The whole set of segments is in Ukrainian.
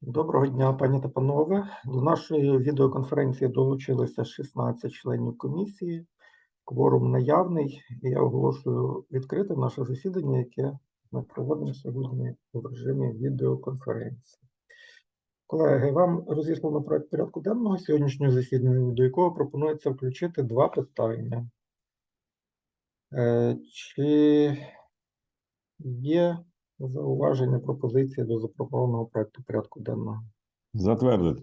Доброго дня, пані та панове. До нашої відеоконференції долучилися 16 членів комісії. Кворум наявний. І я оголошую відкритим наше засідання, яке ми проводимо сьогодні в режимі відеоконференції. Колеги, вам розіслано проект порядку денного сьогоднішнього засідання, до якого пропонується включити два питання. Е, Чи є зауваження пропозиції до запропонованого проекту порядку денного? Затвердити.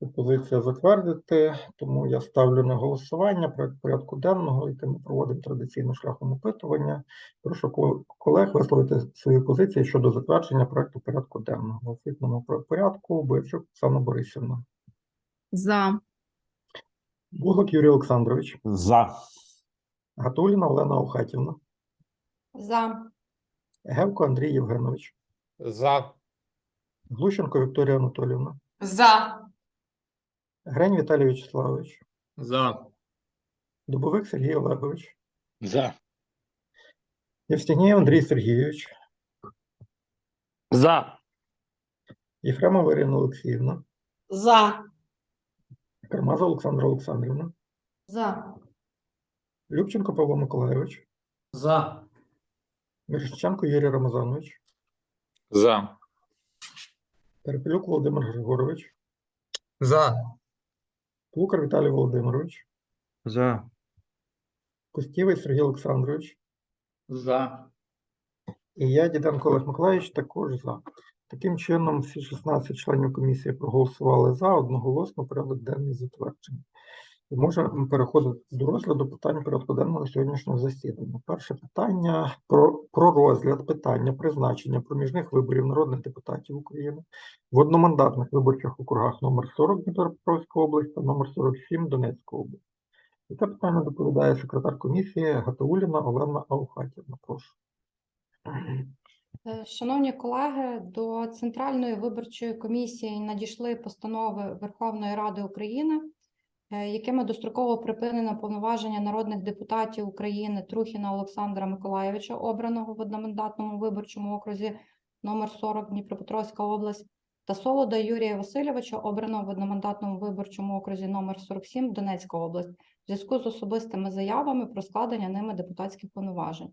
Пропозиція затвердити, тому я ставлю на голосування проект порядку денного, який ми проводимо традиційно шляхом опитування. Прошу колег висловити свої позиції щодо затвердження проекту порядку денного. В освітньому пор- порядку Бойчук Оксана Борисівна. За. Буглак Юрій Олександрович. За. Гатуліна Олена Охатівна. За. Гевко Андрій Євгенович. За. Глущенко Вікторія Анатоліївна. За. Грень Віталій Вячеславович. За. Дубовик Сергій Олегович. За. Євстігнєєв Андрій Сергійович. За. Єфремова Ірина Олексіївна. За. Кармаза Олександра Олександрівна. За. Любченко Павло Миколайович. За. Мірошниченко Юрій Рамазанович. За. Перепелюк Володимир Григорович. За. Плукар Віталій Володимирович. За. Костівий Сергій Олександрович. За. І я, Діденко Олег Миколаївич, також за. Таким чином, всі 16 членів комісії проголосували за одноголосно порядок денний затверджений. Можемо переходити до розгляду питань порядку денного сьогоднішнього засідання. Перше питання про, про розгляд питання призначення проміжних виборів народних депутатів України в одномандатних виборчих округах номер 40 Дніпропетровська область та номер 47 Донецька область. І це питання доповідає секретар комісії Гатауліна Олена Аухатівна. Прошу. Е, Шановні колеги, до Центральної виборчої комісії надійшли постанови Верховної Ради України, якими достроково припинено повноваження народних депутатів України Трухіна Олександра Миколайовича, обраного в одномандатному виборчому окрузі номер 40 Дніпропетровська область, та Солода Юрія Васильовича, обраного в одномандатному виборчому окрузі номер 47 Донецька область, в зв'язку з особистими заявами про складення ними депутатських повноважень.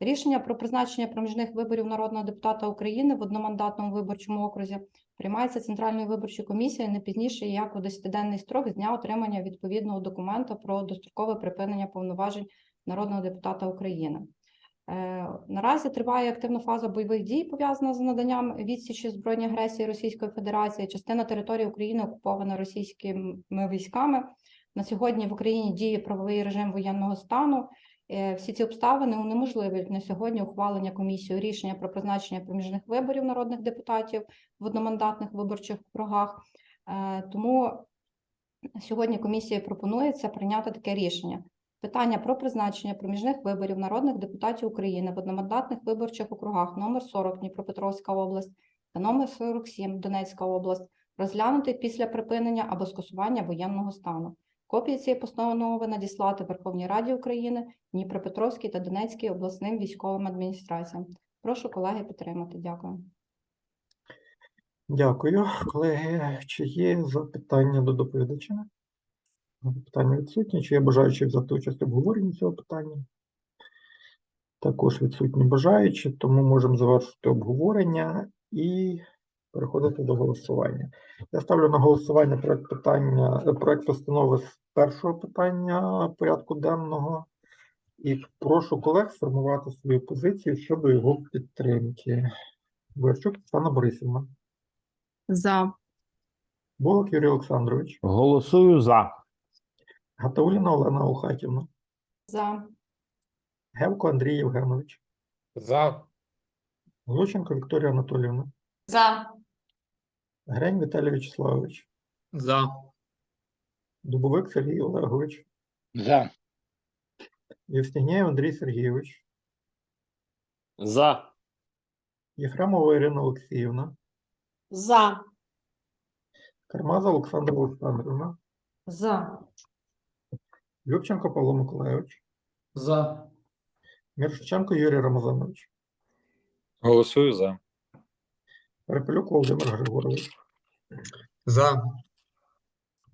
Рішення про призначення проміжних виборів народного депутата України в одномандатному виборчому окрузі приймається Центральною виборчою комісією не пізніше як у 10-денний строк з дня отримання відповідного документа про дострокове припинення повноважень народного депутата України. Е, Наразі триває активна фаза бойових дій, пов'язана з наданням відсічі збройній агресії Російської Федерації. Частина території України окупована російськими військами. На сьогодні в Україні діє правовий режим воєнного стану. Е, Всі ці обставини унеможливлюють на сьогодні ухвалення комісією рішення про призначення проміжних виборів народних депутатів в одномандатних виборчих округах. Е, Тому сьогодні комісії пропонується прийняти таке рішення. Питання про призначення проміжних виборів народних депутатів України в одномандатних виборчих округах номер 40 Дніпропетровська область та номер 47 Донецька область розглянути після припинення або скасування воєнного стану. Копії цієї постанови надіслати Верховній Раді України, Дніпропетровській та Донецькій обласним військовим адміністраціям. Прошу колеги підтримати. Дякую. Дякую. Колеги, чи є запитання до доповідача? Питання відсутні. Чи є бажаючі взяти участь в обговоренні цього питання? Також відсутні бажаючі, тому можемо завершити обговорення і переходити до голосування. Я ставлю на голосування проект питання, е, проект постанови з першого питання порядку денного. І прошу колег сформувати свою позицію щодо його підтримки. Верчук Оксана Борисівна. За. Болок Юрій Олександрович, Голосую за. Гатауліна Олена Охатівна, За. Гевко Андрій Євгенович, За. Глущенко Вікторія Анатоліївна, За. Грень Віталій Вячеславович, За. Дубовик Сергій Олегович, За. Євстігнєєв Андрій Сергійович, За. Єфремова Ірина Олексіївна, За. Кармаза Олександра Олександрівна, За. Любченко Павло Миколайович, За. Мірошниченко Юрій Рамазанович, Голосую за. Перепелюк Володимир Григорович, За.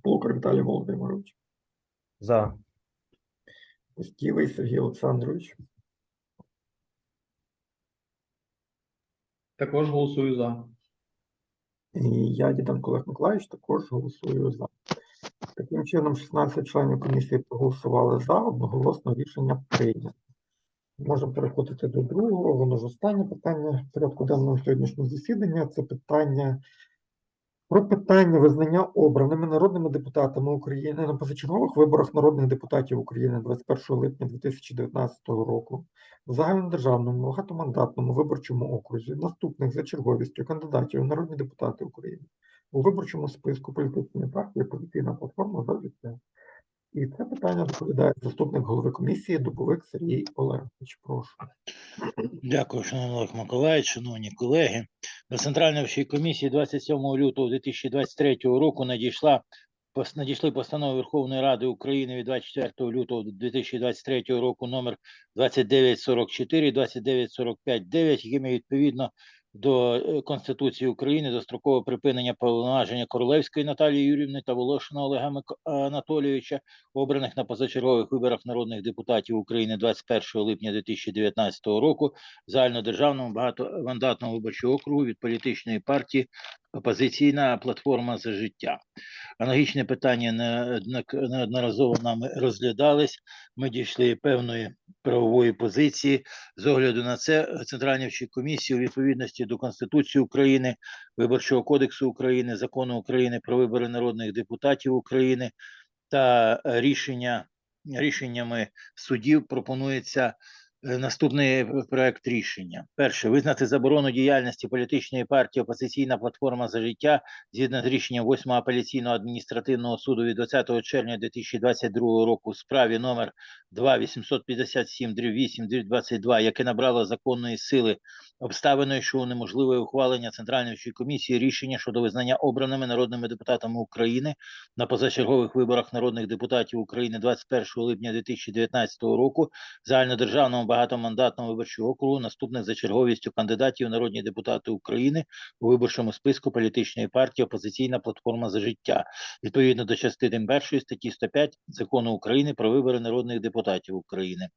Плукар Віталій Володимирович, За. Пустівий Сергій Олександрович, Також голосую за. і я, Діденко Олег Миколаївич, також голосую за. Таким чином, 16 членів комісії проголосували за, одноголосно рішення прийнято. Можемо переходити до другого, воно ж останнє питання порядку денного сьогоднішнього засідання. Це питання про питання визнання обраними народними депутатами України на позачергових виборах народних депутатів України 21 липня 2019 року в загальнодержавному багатомандатному виборчому окрузі наступних за черговістю кандидатів у народні депутати України у виборчому списку політичної партії «Опозиційна платформа за життя. І це питання доповідає заступник голови комісії Дубовик Сергій Олегович. Прошу. Дякую, шановний Олег Миколаївич, шановні колеги. До Центральної вищої комісії 27 лютого 2023 року надійшла надійшли постанови Верховної Ради України від 24 лютого 2023 року номер 2944, 2945-9, якими відповідно до е, Конституції України дострокове припинення повноваження Королевської Наталії Юрівни та Волошина Олега Мик- Анатолійовича, обраних на позачергових виборах народних депутатів України 21 липня 2019 року в загальнодержавному багатомандатному виборчому округу від політичної партії Опозиційна платформа за життя. Аналогічне питання неодноразово нами розглядались. Ми дійшли певної правової позиції. З огляду на це Центральна вища комісія у відповідності до Конституції України, Виборчого кодексу України, Закону України про вибори народних депутатів України. Та е, рішення рішеннями судів пропонується наступний проект рішення. Перше визнати заборону діяльності політичної партії Опозиційна платформа за життя згідно з рішенням 8 апеляційного адміністративного суду від 20 червня 2022 року в справі номер 2 857 8 22, яке набрало законної сили обставиною, що унеможливе ухвалення Центральної комісії рішення щодо визнання обраними народними депутатами України на позачергових виборах народних депутатів України 21 липня 2019 року загальнодержавному багатомандатному виборчому округу наступних за черговістю кандидатів народні депутати України у виборчому списку політичної партії Опозиційна платформа за життя відповідно до частини першої статті 105 закону України про вибори народних депутатів України.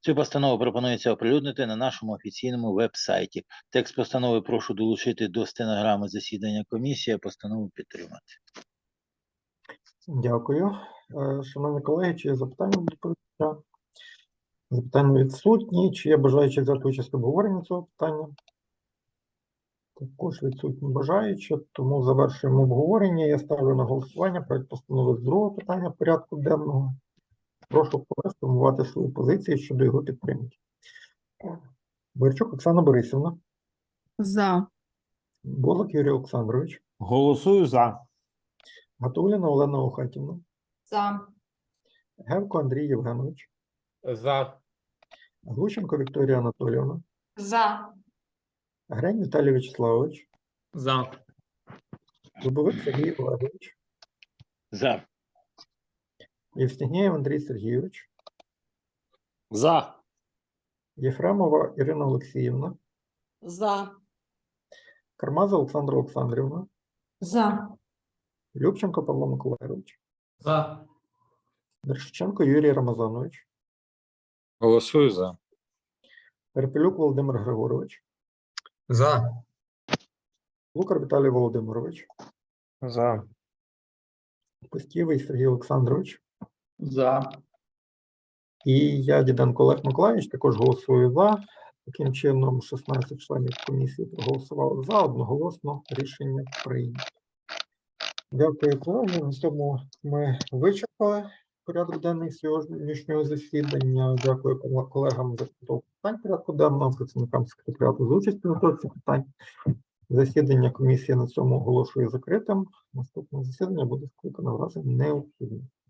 Цю постанову пропонується оприлюднити на нашому офіційному веб-сайті. Текст постанови прошу долучити до стенограми засідання комісії, постанову підтримати. Дякую. Е, Шановні колеги, чи є запитання до доповідача? Запитання відсутні. Чи є бажаючі взяти участь в обговоренні цього питання? Також відсутні бажаючі, тому завершуємо обговорення. Я ставлю на голосування проект постанови з другого питання порядку денного. Прошу колег сформувати свої позиції щодо його підтримки. Борчук Оксана Борисівна, За. Болок Юрій Олександрович, Голосую за. Гатуліна Олена Охатівна, За. Гевко Андрій Євгенович, За. Глущенко Вікторія Анатоліївна, За. Грень Віталій Вячеславович, За. Дубовик Сергій Олегович, За. Євстігнєєв Андрій Сергійович, За. Єфремова Ірина Олексіївна, За. Кармаза Олександра Олександрівна, За. Любченко Павло Миколайович, За. Дершиченко Юрій Рамазанович, Голосую за. Перепелюк Володимир Григорович, За. Лукар Віталій Володимирович, За. Пустівий Сергій Олександрович, За. і я, Діденко Олег Миколаївич, також голосую за. Таким чином, 16 членів комісії проголосували за одноголосно рішення прийнято. Дякую, колеги. На цьому ми вичерпали порядок денний сьогоднішнього засідання. Дякую колегам за підготовку питань порядку денного, працівникам секретаріату за участь підготовці питань. Засідання комісії на цьому оголошую закритим. Наступне засідання буде скликано в разі необхідності.